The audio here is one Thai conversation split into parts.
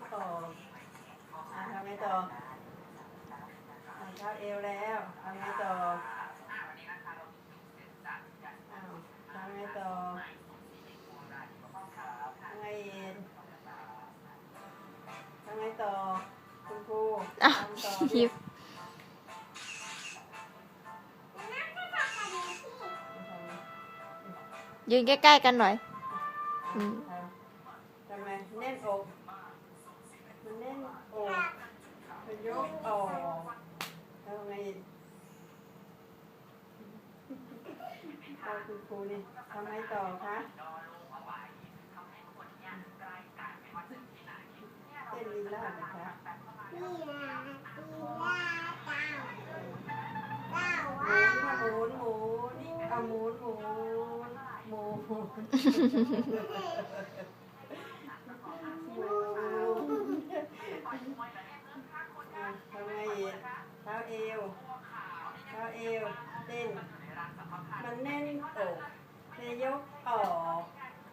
กออกอะทำไงต่ออะเท้าเอวแล้วทำไงต่ออ้าวทำไงต่อทำไงเอีกทำไงต่อคุณครูอ้าวทำต่อคลิปยืนใกล้ๆกันหน่อย อืมทำไมแน่นอก มันแน่นโอกมันยกออกทำไงอีกเอาคุณครูนี่ทำไงต่อคะเต้นลีลาดนะคะหมุนค่ะหมุนหมุนเอาหมุนหมุนหมุนหมุนอะทำไงอีกเท้าเอว เท้าเอวเต้นมันแน่นอกเทยกออก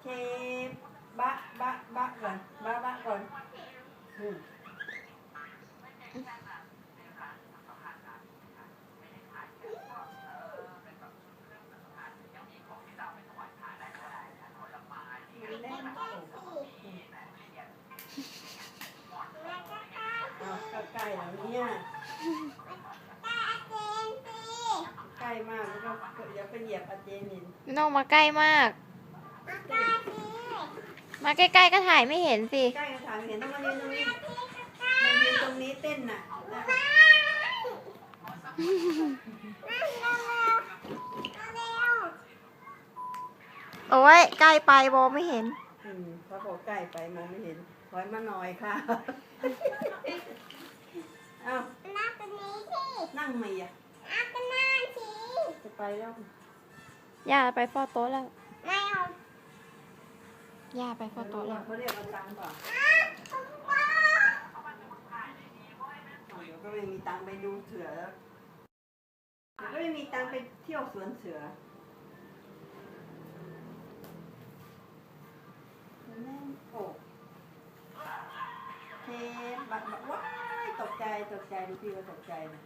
เทบะบะบะก่อนบะบะก่อนอืม มันแน่นอกอ้าวก็ใกล้แล้วเนี่ยใกล้ มากแล้วก็อย่าไปเหยียบอาเจนินไม่ต้องมาใกล้มากเต้นมาใกล้ๆก็ถ่ายไม่เห็นสิ ใกล้กระถางเห็นต้องมายืนตรงนี้มายืนตรงนี้เต้นน่ะนะโอ้ยใกล้ไปมองไม่เห็นอืมเขาบอกใกล้ไปมองไม่เห็นถอยมาหน่อยค่ะ เอ้านั่งไหมอะจะ ไปแล้ว ย่าไปเฝ้าโต๊ะแล้วย่าไปเฝ้าโต๊ะแล้วเขาเรียกเอาตังค์เปล่าเดี๋ยวก็ไม่มีตังค์ไปดูเสือแล้วเดี๋ยวก็ไม่มีตังค์ไปเที่ยวสวนเสือแน่นอกเทปบักบักว้ายตกใจตกใจดูพี่ก็ตกใจนะ